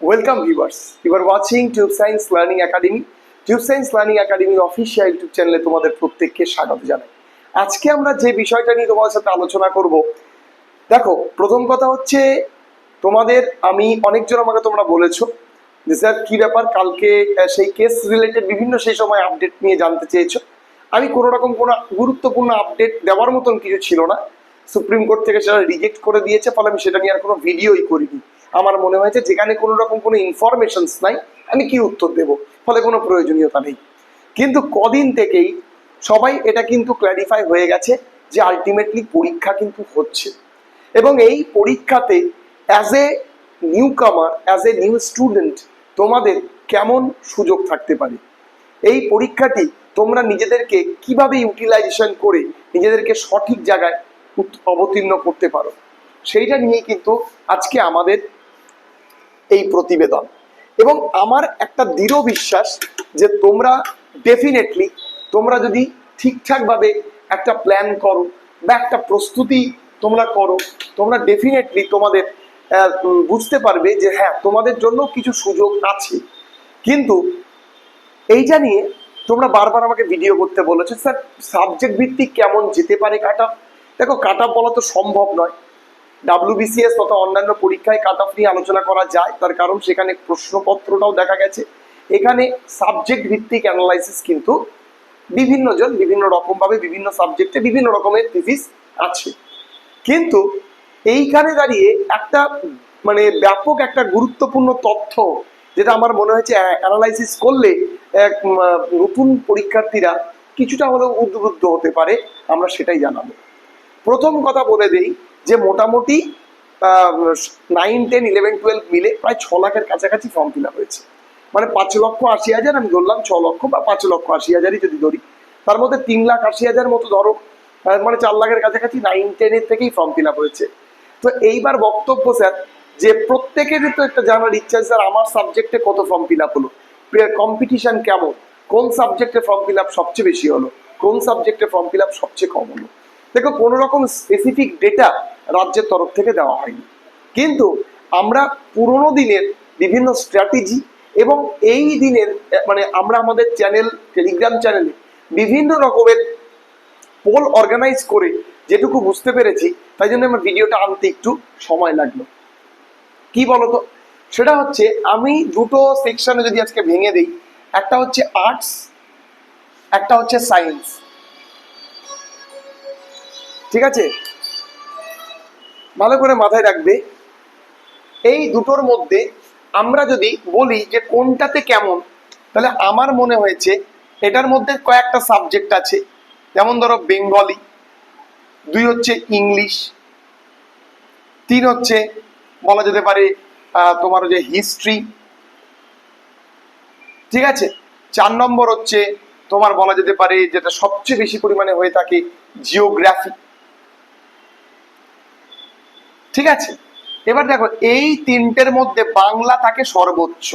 Welcome, viewers. You are watching Tube Science Learning Academy. Tube Science Learning একাডেমির official YouTube চ্যানেলে তোমাদের প্রত্যেককে স্বাগত জানাই। আজকে আমরা যে বিষয়টা নিয়ে তোমাদের সাথে আলোচনা করব, দেখো, প্রথম কথা হচ্ছে, তোমাদের আমি অনেকজন আমাকে তোমরা বলেছ যে, স্যার, কি ব্যাপার? কালকে সেই কেস রিলেটেড বিভিন্ন সেই সময় আপডেট নিয়ে জানতে চেয়েছো। আমি কোনো রকম কোনো গুরুত্বপূর্ণ আপডেট দেওয়ার মতন কিছু ছিল না। সুপ্রিম কোর্ট থেকে সেটা রিজেক্ট করে দিয়েছে, ফলে আমি সেটা নিয়ে আর কোনো ভিডিওই করিনি। আমার মনে হয়েছে যেখানে কোনো রকম কোনো ইনফরমেশনস নাই, আমি কি উত্তর দেব? ফলে কোনো প্রয়োজনীয়তা নেই। কিন্তু কদিন থেকেই সবাই এটা কিন্তু ক্ল্যারিফাই হয়ে গেছে যে আলটিমেটলি পরীক্ষা কিন্তু হচ্ছে। এবং এই পরীক্ষাতে as a newcomer as a new student তোমাদের কেমন সুযোগ থাকতে পারে? এই পরীক্ষাটি তোমরা নিজেদেরকে কীভাবে ইউটিলাইজেশন করে নিজেদেরকে সঠিক জায়গায় অবতীর্ণ করতে পারো? সেইটা নিয়ে কিন্তু আজকে আমাদের এই প্রতিবেদন। এবং আমার একটা দৃঢ় বিশ্বাস যে তোমরা ডেফিনেটলি তোমরা যদি ঠিকঠাকভাবে একটা প্ল্যান করো বা একটা প্রস্তুতি তোমরা করো, তোমরা ডেফিনেটলি তোমাদের বুঝতে পারবে যে হ্যাঁ তোমাদের জন্য কিছু সুযোগ আছে। কিন্তু এইটা নিয়ে তোমরা বারবার আমাকে ভিডিও করতে বলেছ, স্যার সাবজেক্ট ভিত্তিক কেমন যেতে পারে কাট দেখো কাট বলা তো সম্ভব নয়। ডাব্লিউবিসিএস তথা অন্যান্য পরীক্ষায় কাট অফ নিয়ে আলোচনা করা যায়। তার কারণ সেখানে প্রশ্নপত্রটাও দেখা গেছে। এখানে সাবজেক্ট ভিত্তিক অ্যানালাইসিস কিন্তু বিভিন্ন জন বিভিন্ন রকমভাবে বিভিন্ন সাবজেক্টে বিভিন্ন রকমের থিসিস আছে। কিন্তু এইখানে দাঁড়িয়ে একটা মানে ব্যাপক একটা গুরুত্বপূর্ণ তথ্য যেটা আমার মনে হয়েছে অ্যানালাইসিস করলে এক নতুন পরীক্ষার্থীরা কিছুটা হলেও উদ্বুদ্ধ হতে পারে, আমরা সেটাই জানাব। প্রথম কথা বলে দেই যে মোটামুটি নাইন টেন ইলেভেন টুয়েলভ মিলে প্রায় ছ লাখের কাছাকাছি ফর্ম ফিল আপ হয়েছে। মানে পাঁচ লক্ষ আশি হাজার, আমি ধরলাম ছ লক্ষ বা পাঁচ লক্ষ আশি হাজারই যদি ধরি, তার মধ্যে তিন লাখ আশি হাজার মতো ধরো মানে চার লাখের কাছাকাছি নাইন টেনের থেকেই ফর্ম ফিল আপ হয়েছে। তো এইবার বক্তব্য স্যার, যে প্রত্যেকেরই তো একটা জানার ইচ্ছা স্যার, আমার সাবজেক্টে কত ফর্ম ফিল আপ হলো? কম্পিটিশন কেমন? কোন সাবজেক্টে ফর্ম ফিল আপ সবচেয়ে বেশি হলো? কোন সাবজেক্টে ফর্ম ফিল আপ সবচেয়ে কম হলো? দেখো, কোনো রকম স্পেসিফিক ডেটা রাজ্যের তরফ থেকে দেওয়া হয়নি। কিন্তু আমরা পুরোনো দিনের বিভিন্ন স্ট্র্যাটেজি এবং এই দিনের মানে আমরা আমাদের চ্যানেল টেলিগ্রাম চ্যানেলে বিভিন্ন রকমের পোল অর্গানাইজ করে যেটুকু বুঝতে পেরেছি, তাই জন্য আমার ভিডিওটা আনতে একটু সময় লাগল। কি বলতো? সেটা হচ্ছে, আমি দুটো সেকশনে যদি আজকে ভেঙে দিই, একটা হচ্ছে আর্টস একটা হচ্ছে সায়েন্স ঠিক আছে? ভালো করে মাথায় রাখবে। এই দুটোর মধ্যে আমরা যদি বলি যে কোনটাতে কেমন, তাহলে আমার মনে হয়েছে এটার মধ্যে কয়েকটা সাবজেক্ট আছে। যেমন ধরো বেঙ্গলি, দুই হচ্ছে ইংলিশ, তিন হচ্ছে বলা যেতে পারে তোমার যে হিস্ট্রি ঠিক আছে? চার নম্বর হচ্ছে তোমার বলা যেতে পারে যেটা সবচেয়ে বেশি পরিমাণে হয়ে থাকে জিওগ্রাফি ঠিক আছে? এবার দেখো, এই তিনটের মধ্যে বাংলা থাকে সর্বোচ্চ।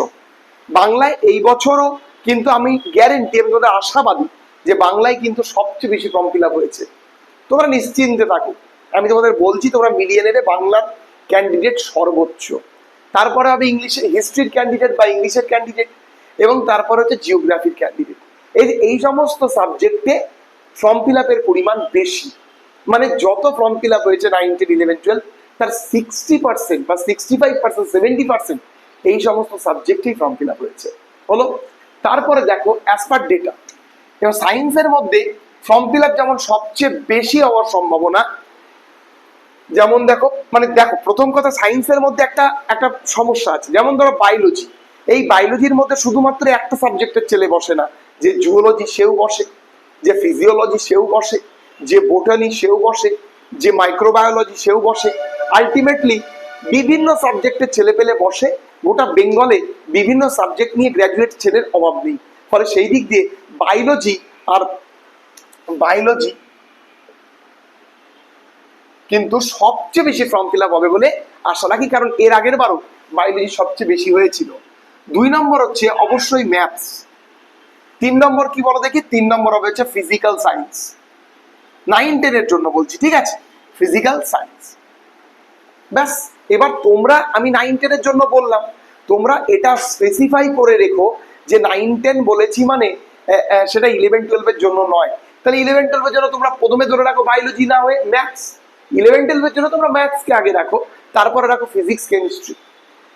বাংলায় এই বছরও কিন্তু আমি গ্যারেন্টি আমি তোমাদের আশাবাদী যে বাংলায় কিন্তু সবচেয়ে বেশি ফর্ম ফিল হয়েছে। তোমরা নিশ্চিন্তে থাকো। আমি তোমাদের বলছি, তোমরা মিলিয়ে নেবে বাংলার ক্যান্ডিডেট সর্বোচ্চ। তারপরে হবে ইংলিশের হিস্ট্রির ক্যান্ডিডেট বা ইংলিশের ক্যান্ডিডেট এবং তারপরে হচ্ছে জিওগ্রাফির ক্যান্ডিডেট এই এই সমস্ত সাবজেক্টে ফর্ম ফিল আপের পরিমাণ বেশি। মানে যত ফর্ম ফিল আপ হয়েছে নাইন টেন ইলেভেন টুয়েলভ তার সিক্সটি পার্সেন্ট বা sixty five percent seventy percent এই সমস্ত সাবজেক্টেই ফর্ম ফিল আপ হয়েছে। হলো, তারপরে দেখো অ্যাজ পার ডেটা এবার সায়েন্সের মধ্যে ফর্ম ফিল আপ যেমন সবচেয়ে বেশি হওয়ার সম্ভাবনা, যেমন দেখো মানে দেখো, প্রথম কথা সায়েন্সের মধ্যে একটা একটা সমস্যা আছে। যেমন ধরো বায়োলজি এই বায়োলজির মধ্যে শুধুমাত্র একটা সাবজেক্টের ছেলে বসে না, যে জুওলজি সেও বসে, যে ফিজিওলজি সেও বসে, যে বোটানি সেও বসে যে মাইক্রোবায়োলজি সেও বসে। আলটিমেটলি বিভিন্ন সাবজেক্টের ছেলে পেলে বসে, গোটা বেঙ্গলে বিভিন্ন সাবজেক্ট নিয়ে গ্র্যাজুয়েট ছেলের অভাব নেই। ফলে সেই দিক দিয়ে বায়োলজি আর বায়োলজি কিন্তু সবচেয়ে বেশি ফর্ম ফিল হবে বলে আশা রাখি, কারণ এর আগের বারও বায়োলজি সবচেয়ে বেশি হয়েছিল। দুই নম্বর হচ্ছে অবশ্যই ম্যাথস তিন নম্বর কি বলো দেখি? তিন নম্বর হবে হচ্ছে ফিজিক্যাল সায়েন্স নাইন টেনের জন্য বলছি, ঠিক আছে? ফিজিক্যাল সায়েন্স ব্যাস, এবার তোমরা, আমি নাইন টেনের জন্য বললাম, তোমরা এটা স্পেসিফাই করে রেখো যে নাইন টেন বলেছি মানে সেটা ইলেভেন টুয়েলভের জন্য নয়। তাহলে ইলেভেন টুয়েলভের জন্য তোমরা প্রথমে ধরে রাখো বায়োলজি না হয়ে ম্যাথস ইলেভেন টুয়েলভের জন্য তোমরা ম্যাথসকে আগে রাখো, তারপরে রাখো ফিজিক্স কেমিস্ট্রি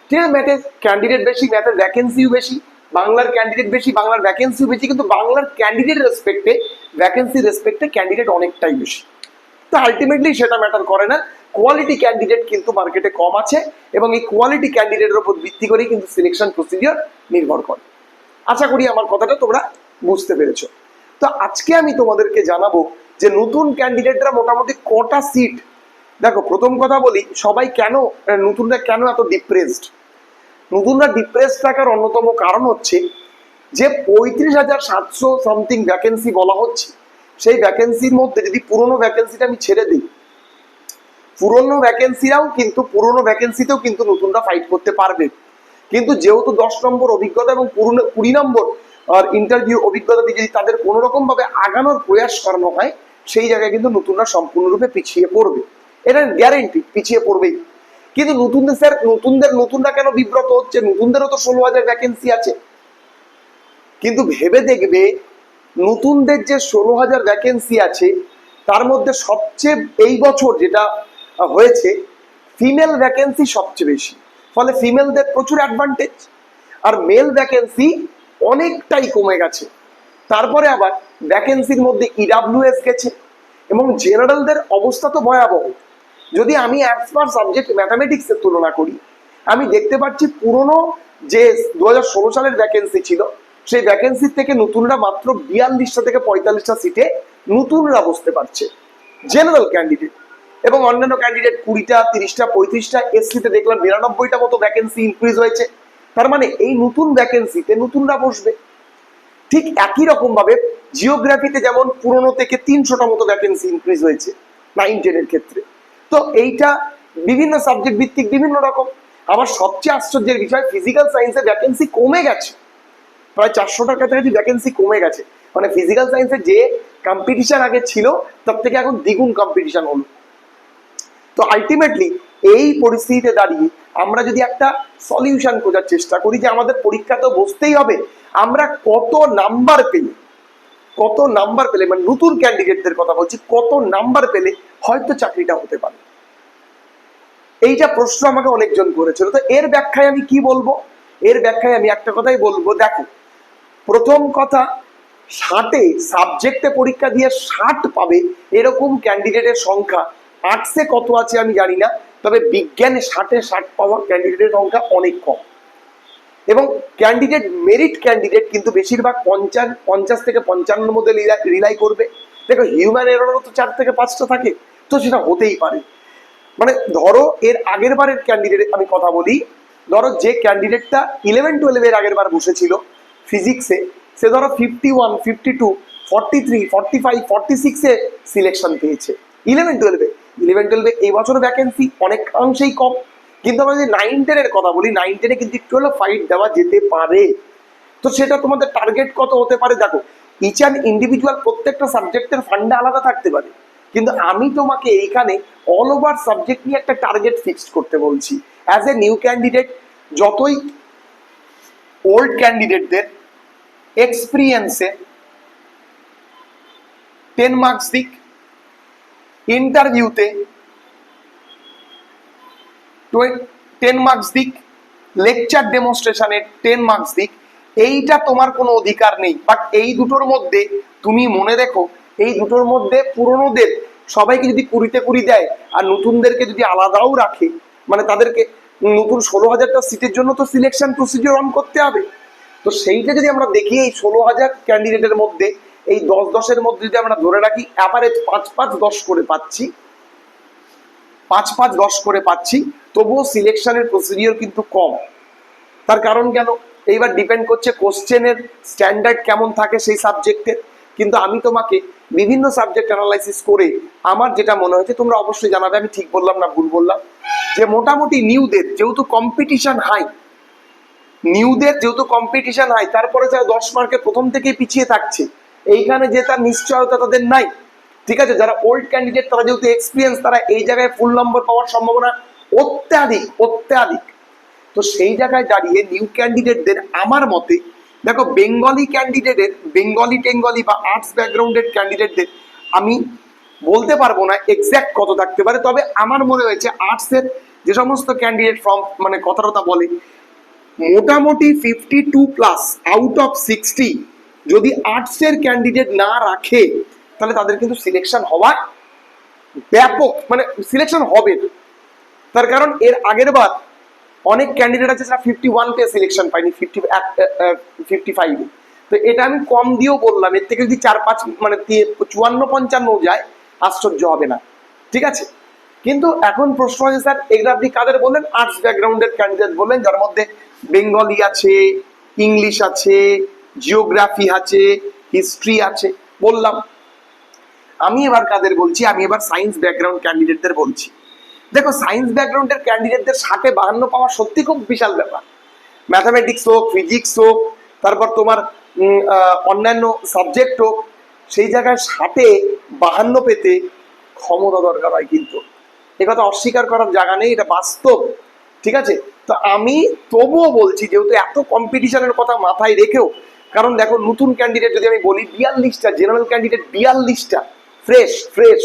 ঠিক আছে ম্যাথের ক্যান্ডিডেট বেশি ম্যাথের ভ্যাকেন্সিও বেশি। বাংলার ক্যান্ডিডেট বেশি, বাংলার ভ্যাকেন্সি বেশি, কিন্তু বাংলার ক্যান্ডিডেট রেসপেক্টে ভ্যাকেন্সি রেসপেক্টে ক্যান্ডিডেট অনেকটাই বেশি। তো আলটিমেটলি সেটা ম্যাটার করে না। কোয়ালিটি ক্যান্ডিডেট কিন্তু মার্কেটে কম আছে এবং এই কোয়ালিটি ক্যান্ডিডেটের উপর ভিত্তি করেই কিন্তু সিলেকশন প্রসিডিওর নির্ভর করে। আশা করি আমার কথাটা তোমরা বুঝতে পেরেছ। তো আজকে আমি তোমাদেরকে জানাব যে নতুন ক্যান্ডিডেটরা মোটামুটি কটা সিট দেখো, প্রথম কথা বলি, সবাই কেন, নতুনরা কেন এত ডিপ্রেসড নতুনরা ডিপ্রেস থাকার অন্যতম কারণ হচ্ছে যে পঁয়ত্রিশ হাজার সাতশো সামথিং ভ্যাকেন্সি বলা হচ্ছে। সেই ভ্যাকেন্সির মধ্যে যদি পুরনো ভ্যাকেন্সিটা আমি ছেড়ে দিই, পুরনো ভ্যাকেন্সিরাও কিন্তু, পুরনো ভ্যাকেন্সিতেও কিন্তু নতুনরা ফাইট করতে পারবে। কিন্তু যেহেতু দশ নম্বর অভিজ্ঞতা এবং পুরনো, কুড়ি নম্বর, আর ইন্টারভিউ অভিজ্ঞতা দিয়ে যদি তাদের কোনো রকম ভাবে আগানোর প্রয়াস করানো হয়, সেই জায়গায় কিন্তু নতুনরা সম্পূর্ণরূপে পিছিয়ে পড়বে। এটা গ্যারেন্টি পিছিয়ে পড়বেই। কিন্তু নতুনদের স্যার, নতুনদের, নতুনরা কেন বিব্রত হচ্ছে? নতুনদেরও তো ষোলো হাজার ভ্যাকেন্সি আছে। কিন্তু ভেবে দেখবে, নতুনদের যে ষোলো হাজার ভ্যাকেন্সি আছে, তার মধ্যে সবচেয়ে এই বছর যেটা হয়েছে ফিমেল ভ্যাকেন্সি সবচেয়ে বেশি। ফলে ফিমেলদের প্রচুর অ্যাডভান্টেজ আর মেল ভ্যাকেন্সি অনেকটাই কমে গেছে। তারপরে আবার ভ্যাকেন্সির মধ্যে ইডাব্লিউএস গেছে, এবং জেনারেলদের অবস্থা তো ভয়াবহ। যদি আমি অ্যাজ পার সাবজেক্ট ম্যাথামেটিক্সের তুলনা করি, আমি দেখতে পাচ্ছি পুরনো যে দুই হাজার ষোলো সালের ভ্যাকেন্সি ছিল, সেই ভ্যাকেন্সির থেকে নতুনরা মাত্র বিয়াল্লিশটা থেকে পঁয়তাল্লিশটা সিটে নতুনরা বসতে পারছে। জেনারেল ক্যান্ডিডেট এবং অন্যান্য ক্যান্ডিডেট কুড়িটা, তিরিশটা, পঁয়ত্রিশটা এসসিতে দেখলাম বিরানব্বইটা মতো ভ্যাকেন্সি ইনক্রিজ হয়েছে। তার মানে এই নতুন ভ্যাকেন্সিতে নতুনরা বসবে। ঠিক একই রকম ভাবে জিওগ্রাফিতে যেমন পুরনো থেকে তিনশোটা মতো ভ্যাকেন্সি ইনক্রিজ হয়েছে নাইন টেনের ক্ষেত্রে। তো এইটা বিভিন্ন সাবজেক্ট ভিত্তিক বিভিন্ন রকম। আবার সবচেয়ে আশ্চর্যের বিষয় ফিজিক্যাল সায়েন্সে ভ্যাকেন্সি কমে গেছে। প্রায় চারশোটার কাছাকাছি ভ্যাকেন্সি কমে গেছে। মানে ফিজিক্যাল সায়েন্সে যে কম্পিটিশন আগে ছিল, তার থেকে এখন দ্বিগুণ কম্পিটিশন হলো। তো আলটিমেটলি এই পরিস্থিতিতে দাঁড়িয়ে আমরা যদি একটা সলিউশন খোঁজার চেষ্টা করি যে আমাদের পরীক্ষা তো বসতেই হবে, আমরা কত নাম্বার পেলে? কত নাম্বার পেলে মানে নতুন ক্যান্ডিডেটদের কথা বলছি, কত নাম্বার পেলে হয়তো চাকরিটা হতে পারে? এইটা প্রশ্ন আমাকে অনেকজন করেছিল। তো এর ব্যাখ্যায় আমি কি বলব? এর ব্যাখ্যায় আমি একটা কথাই বলব। দেখো, প্রথম কথা, ষাটে সাবজেক্টে পরীক্ষা দিয়ে ষাট পাবে এরকম ক্যান্ডিডেটের সংখ্যা। আর্টসে কত আছে আমি জানি না, তবে বিজ্ঞানে ষাটে ষাট পাওয়া ক্যান্ডিডেটের সংখ্যা অনেক কম। এবং ক্যান্ডিডেট মেরিট ক্যান্ডিডেট কিন্তু বেশিরভাগ পঞ্চাশ পঞ্চাশ থেকে পঞ্চান্নর মধ্যে রিলাই করবে। দেখো হিউম্যান এররও তো চার থেকে পাঁচটা থাকে, তো সেটা হতেই পারে। মানে ধরো, এর আগের বারের ক্যান্ডিডেট আমি কথা বলি, ধরো যে ক্যান্ডিডেটটা ইলেভেন টুয়েলভের আগের বার বসেছিল ফিজিক্সে সে ধরো fifty one fifty two forty three forty five forty সিক্সে সিলেকশন পেয়েছে ইলেভেন টুয়েলভে ইলেভেন টুয়েলভে এই বছর ভ্যাকেন্সি অনেকাংশেই কম। কিন্তু আমরা যদি নাইন টেনের কথা বলি নাইন টেনে কিন্তু একটু হলেও ফাইট দেওয়া যেতে পারে। তো সেটা তোমাদের টার্গেট কত হতে পারে? দেখো ইচ অ্যান্ড ইন্ডিভিজুয়াল প্রত্যেকটা সাবজেক্টের ফান্ডে আলাদা থাকতে পারে। কিন্তু আমি তোমাকে এইখানে অল ওভার সাবজেক্ট নিয়ে একটা টার্গেট ফিক্সড করতে বলছি। অ্যাজ এ নিউ ক্যান্ডিডেট যতই ওল্ড ক্যান্ডিডেটদের এক্সপিরিয়েন্সে টেন মার্কস দিক ইন্টারভিউতে টেন মার্কস দিক লেকচার ডেমনস্ট্রেশনে টেন মার্কস দিক, এইটা তোমার কোনো অধিকার নেই। বাট এই দুটোর মধ্যে, তুমি মনে রেখো, এই দুটোর মধ্যে পুরনোদের, সবাইকে যদি কুড়িতে কুড়ি দেয়, আর নতুনদেরকে যদি আলাদাও রাখে মানে তাদেরকে নতুন ষোলো হাজারটা সিটের জন্য তো সিলেকশন প্রসিডিওর অন করতে হবে। তো সেইটা যদি আমরা দেখি, এই ষোলো হাজার ক্যান্ডিডেটের মধ্যে, এই দশ দশের মধ্যে যদি আমরা ধরে রাখি অ্যাভারেজ পাঁচ পাঁচ দশ করে পাচ্ছি পাঁচ পাঁচ দশ করে পাচ্ছি। তবুও সিলেকশনের প্রসিডিওর কিন্তু কম। তার কারণ কেন? এইবার ডিপেন্ড করছে কোশ্চেনের স্ট্যান্ডার্ড কেমন থাকে সেই সাবজেক্টের কিন্তু আমি তোমাকে বিভিন্ন সাবজেক্ট অ্যানালাইসিস করে আমার যেটা মনে হয়েছে তোমরা অবশ্যই জানাবে। আমি ঠিক বললাম না ভুল বললাম? যে মোটামুটি নিউদের যেহেতু কম্পিটিশন হাই নিউদের যেহেতু কম্পিটিশন হাই তারপরে যারা দশ মার্কে প্রথম থেকেই পিছিয়ে থাকছে, এইখানে যে তার নিশ্চয়তা তাদের নাই। ঠিক আছে? যারা ওল্ড ক্যান্ডিডেট তারা যেহেতু এক্সপিরিয়েন্স তারা এই জায়গায় ফুল নম্বর পাওয়ার সম্ভাবনা অত্যাধিক অত্যাধিক। তো সেই জায়গায় দাঁড়িয়ে নিউ ক্যান্ডিডেটদের আমার মতে, দেখো বেঙ্গলি ক্যান্ডিডেটের বেঙ্গলি টেঙ্গলি বা আর্টস ব্যাকগ্রাউন্ডের ক্যান্ডিডেটদের আমি বলতে পারব না এক্স্যাক্ট কত থাকতে পারে, তবে আমার মনে হয়েছে আর্টসের যে সমস্ত ক্যান্ডিডেট ফর্ম মানে কথা টথা বলে, মোটামুটি fifty two plus out of sixty যদি আর্টসের ক্যান্ডিডেট না রাখে তাহলে তাদের কিন্তু সিলেকশন হওয়া ব্যাপক মানে সিলেকশন হবে। তার কারণ এর আগের বার অনেক ক্যান্ডিডেট আছে যারা ফিফটি ওয়ান পে সিলেকশন পায়নি ফিফটি ফিফটি ফাইভে তো এটা আমি কম দিয়েও বললাম, এর থেকে যদি চার পাঁচ মানে চুয়ান্ন, পঞ্চান্ন যায়, আশ্চর্য হবে না। ঠিক আছে? কিন্তু এখন প্রশ্ন আছে, স্যার, এগুলো আপনি কাদের বললেন? আর্টস ব্যাকগ্রাউন্ডের ক্যান্ডিডেট বললেন, যার মধ্যে বেঙ্গলি আছে ইংলিশ আছে জিওগ্রাফি আছে হিস্ট্রি আছে। বললাম আমি এবার কাদের বলছি? আমি এবার সায়েন্স ব্যাকগ্রাউন্ড ক্যান্ডিডেটদের বলছি। দেখো সায়েন্স ব্যাকগ্রাউন্ডের ক্যান্ডিডেটদের ষাটে বাহান্ন পাওয়া সত্যি খুব বিশাল ব্যাপার। ম্যাথামেটিক্স হোক ফিজিক্স হোক, তারপর তোমার অন্যান্য সাবজেক্ট হোক, সেই জায়গায় ষাটে বাহান্ন পেতে ক্ষমতা দরকার হয় কিন্তু। এ কথা অস্বীকার করার জায়গা নেই, এটা বাস্তব, ঠিক আছে? তো আমি তবুও বলছি, যেহেতু এত কম্পিটিশনের কথা মাথায় রেখেও, কারণ দেখো, নতুন ক্যান্ডিডেট যদি আমি বলি, বিয়াল্লিশটা জেনারেল ক্যান্ডিডেট বিয়াল্লিশটা ফ্রেশ ফ্রেশ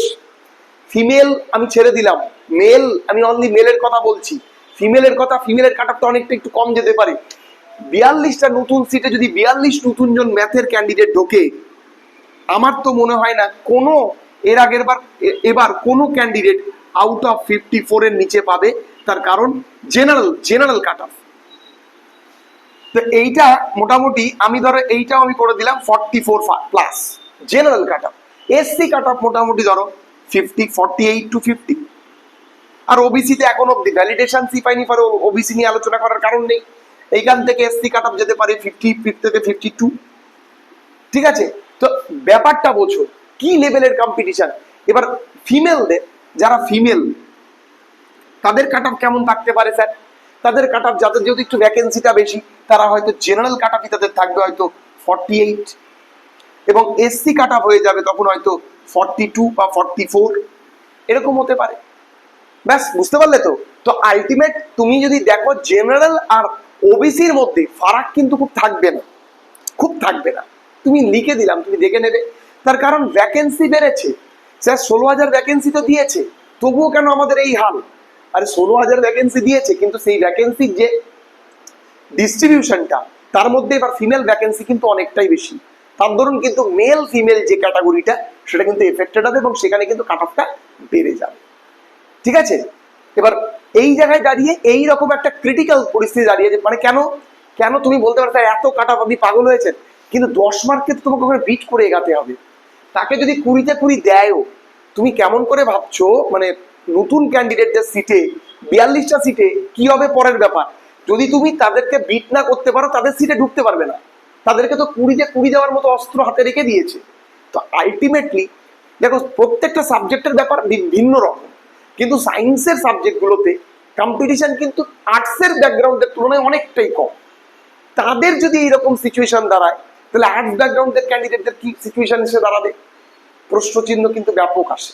ফিমেল আমি ছেড়ে দিলাম। মেল আমি অনলি মেলের কথা বলছি। ফিমেলের কথা ফিমেলের কাট তো অনেকটা একটু কম যেতে পারে। বিয়াল্লিশটা নতুন সিটে যদি বিয়াল্লিশ নতুন জন ম্যাথের ক্যান্ডিডেট ঢোকে, আমার তো মনে হয় না কোনো, এর আগের বার এবার কোনো ক্যান্ডিডেট আউট অফ ফিফটি ফোরের নিচে পাবে। তার কারণ জেনারেল জেনারেল কাট অফ তো এইটা মোটামুটি আমি ধরো এইটাও আমি করে দিলাম forty four plus general cut off SC cut off মোটামুটি ধরো fifty forty eight two fifty আর ওবিসিতে এখন অব্দি ভ্যালিডেশন সি পাইনি, পারে ওবিসি নিয়ে আলোচনা করার কারণ নেই। এইখান থেকে এসসি কাট অফ যেতে পারে ফিফটি থেকে ফিফটি টু ঠিক আছে? তো ব্যাপারটা বোঝো, কি লেভেলের কম্পিটিশন এবার ফিমেলদের যারা ফিমেল তাদের কাট অফ কেমন থাকতে পারে স্যার তাদের কাট অফ যাদের যেহেতু একটু ভ্যাকেন্সিটা বেশি, তারা হয়তো জেনারেল কাট অফই তাদের থাকবে হয়তো ফর্টি এইট এবং এসসি কাট হয়ে যাবে তখন হয়তো ফর্টি টু বা ফর্টি ফোর এরকম হতে পারে। ব্যাস, বুঝতে পারলে তো? তো আলটিমেট তুমি যদি দেখো জেনারেল আর ওবিসির মধ্যে ফারাক কিন্তু খুব থাকবে না। খুব থাকবে না। তুমি লিখে দিলাম, তুমি দেখে নেবে। তার কারণ ভ্যাকেন্সি বেড়েছে। স্যার, ষোলো হাজার ভ্যাকেন্সি তো দিয়েছে। তবুও কেন আমাদের এই হাল? আরে, ষোলো হাজার ভ্যাকেন্সি দিয়েছে, কিন্তু সেই ভ্যাকেন্সির যে ডিস্ট্রিবিউশনটা তার মধ্যে এবার ফিমেল ভ্যাকেন্সি কিন্তু অনেকটাই বেশি। তার ধরুন কিন্তু মেল ফিমেল যে ক্যাটাগরিটা সেটা কিন্তু এফেক্টেড হবে এবং সেখানে কিন্তু কাট অফটা বেড়ে যাবে। ঠিক আছে? এবার এই জায়গায় দাঁড়িয়ে এই রকম একটা ক্রিটিক্যাল পরিস্থিতি দাঁড়িয়েছে মানে কেন কেন তুমি বলতে পারো "স্যার, এত কাটা আপনি পাগল হয়েছেন? কিন্তু দশ মার্ককে তো তোমাকে ওখানে বিট করে এগাতে হবে। তাকে যদি কুড়িতে কুড়ি দেয়ও তুমি কেমন করে ভাবছ মানে নতুন ক্যান্ডিডেটদের সিটে বিয়াল্লিশটা সিটে কি হবে পরের ব্যাপার? যদি তুমি তাদেরকে বিট না করতে পারো তাদের সিটে ঢুকতে পারবে না। তাদেরকে তো কুড়িতে কুড়ি দেওয়ার মতো অস্ত্র হাতে রেখে দিয়েছে। তো আলটিমেটলি দেখো, প্রত্যেকটা সাবজেক্টের ব্যাপার ভিন্ন রকম। কিন্তু সায়েন্সের সাবজেক্টগুলোতে কম্পিটিশন কিন্তু আর্টসের ব্যাকগ্রাউন্ডের তুলনায় অনেকটাই কম। তাদের যদি এইরকম সিচুয়েশন দাঁড়ায়, তাহলে আর্টস ব্যাকগ্রাউন্ডের ক্যান্ডিডেটদের কি সিচুয়েশন এসে দাঁড়াবে? প্রশ্নচিহ্ন কিন্তু ব্যাপক আসে।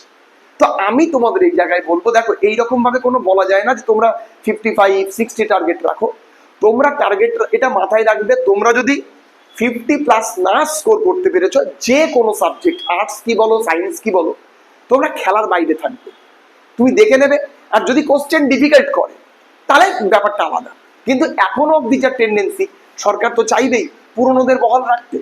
তো আমি তোমাদের এই জায়গায় বলব, দেখো এইরকম ভাবে কোনো বলা যায় না যে তোমরা ফিফটি ফাইভ সিক্সটি টার্গেট রাখো। তোমরা টার্গেট এটা মাথায় রাখবে, তোমরা যদি ফিফটি প্লাস না স্কোর করতে পেরেছ, যে কোনো সাবজেক্ট আর্টস কি বলো সায়েন্স কি বলো, তোমরা খেলার বাইরে থাকবে। তুমি দেখে নেবে, আর যদি কোশ্চেন ডিফিকাল্ট করে, তাহলে ব্যাপারটা আলাদা। কিন্তু এখনও অব্দি যা টেন্ডেন্সি সরকার তো চাইবেই পুরনোদের বহাল রাখতে।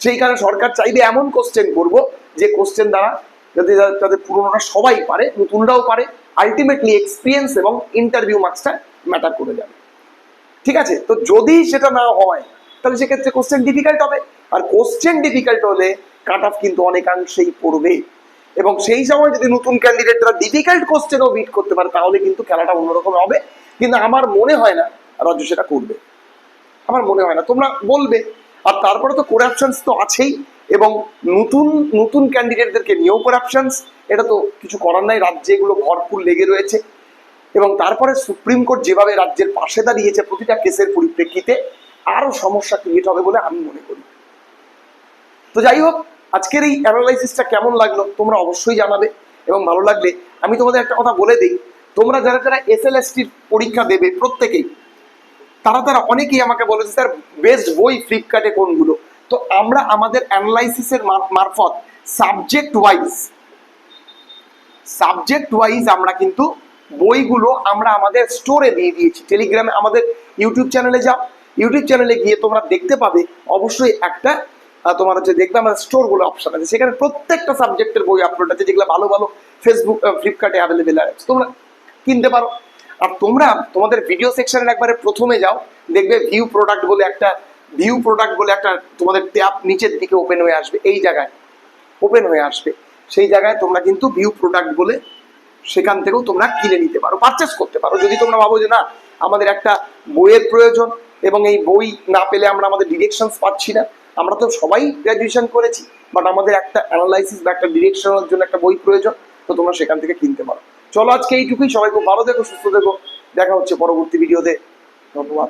সেই কারণে সরকার চাইবে এমন কোশ্চেন করব, যে কোশ্চেন দ্বারা যাতে তাদের যাতে পুরনোরা সবাই পারে, নতুনরাও পারে আলটিমেটলি এক্সপিরিয়েন্স এবং ইন্টারভিউ মার্কসটা ম্যাটার করে যাবে। ঠিক আছে? তো যদি সেটা না হয় তাহলে সেক্ষেত্রে কোশ্চেন ডিফিকাল্ট হবে। আর কোশ্চেন ডিফিকাল্ট হলে কাট অফ কিন্তু অনেকাংশেই পড়বে। এবং সেই সময় যদি নতুন ক্যান্ডিডেটরা ডিফিকাল্ট কোশ্চেনও বিট করতে পারে, তাহলে কিন্তু খেলাটা অন্যরকম হবে। কিন্তু আমার মনে হয় না রাজ্য সেটা করবে। আমার মনে হয় না। তোমরা বলবে। আর তারপরে তো করাপশনস তো আছেই। এবং নতুন নতুন ক্যান্ডিডেটদেরকে নিয়েও করাপশনস এটা তো কিছু করার নাই। রাজ্যে এগুলো ভরপুর লেগে রয়েছে। এবং তারপরে সুপ্রিম কোর্ট যেভাবে রাজ্যের পাশে দাঁড়িয়েছে প্রতিটা কেসের পরিপ্রেক্ষিতে আরও সমস্যা ক্রিয়েট হবে বলে আমি মনে করি। তো যাই হোক, আজকের এই অ্যানালাইসিসটা কেমন লাগল তোমরা অবশ্যই জানাবে এবং ভালো লাগলে আমি তোমাদের একটা কথা বলে দিই, তোমরা যারা যারা এস এল পরীক্ষা দেবে প্রত্যেকেই, তারা তারা অনেকেই আমাকে বলেছে, স্যার বেস্ট বই ফ্লিপকার্টে কোনগুলো? তো আমরা আমাদের অ্যানালাইসিসের মারফত সাবজেক্ট ওয়াইজ সাবজেক্ট ওয়াইজ আমরা কিন্তু বইগুলো আমরা আমাদের স্টোরে দিয়ে দিয়েছি। টেলিগ্রামে আমাদের ইউটিউব চ্যানেলে যাও ইউটিউব চ্যানেলে গিয়ে তোমরা দেখতে পাবে, অবশ্যই একটা তোমার হচ্ছে দেখবে আমাদের স্টোরগুলো অপশন আছে। সেখানে প্রত্যেকটা সাবজেক্টের বই আপলোড আছে, যেগুলো ভালো ভালো ফেসবুক ফ্লিপকার্টে অ্যাভেলেবেল আছে। তোমরা কিনতে পারো। আর তোমরা তোমাদের ভিডিও সেকশনের একবারে প্রথমে যাও, দেখবে ভিউ প্রোডাক্ট বলে একটা ভিউ প্রোডাক্ট বলে একটা তোমাদের ট্যাব নিচের দিকে ওপেন হয়ে আসবে, এই জায়গায় ওপেন হয়ে আসবে। সেই জায়গায় তোমরা কিন্তু ভিউ প্রোডাক্ট বলে সেখান থেকেও তোমরা কিনে নিতে পারো পারচেস করতে পারো। যদি তোমরা ভাবো যে না, আমাদের একটা বইয়ের প্রয়োজন এবং এই বই না পেলে আমরা আমাদের ডিরেকশনস পাচ্ছি না। আমরা তো সবাই গ্র্যাজুয়েশন করেছি বাট আমাদের একটা অ্যানালাইসিস বা একটা ডিরেকশনের জন্য একটা বই প্রয়োজন, তো তোমরা সেখান থেকে কিনতে পারো। চলো আজকে এইটুকুই, সবাই খুব ভালো দেখো সুস্থ দেখো দেখা হচ্ছে পরবর্তী ভিডিওতে ধন্যবাদ।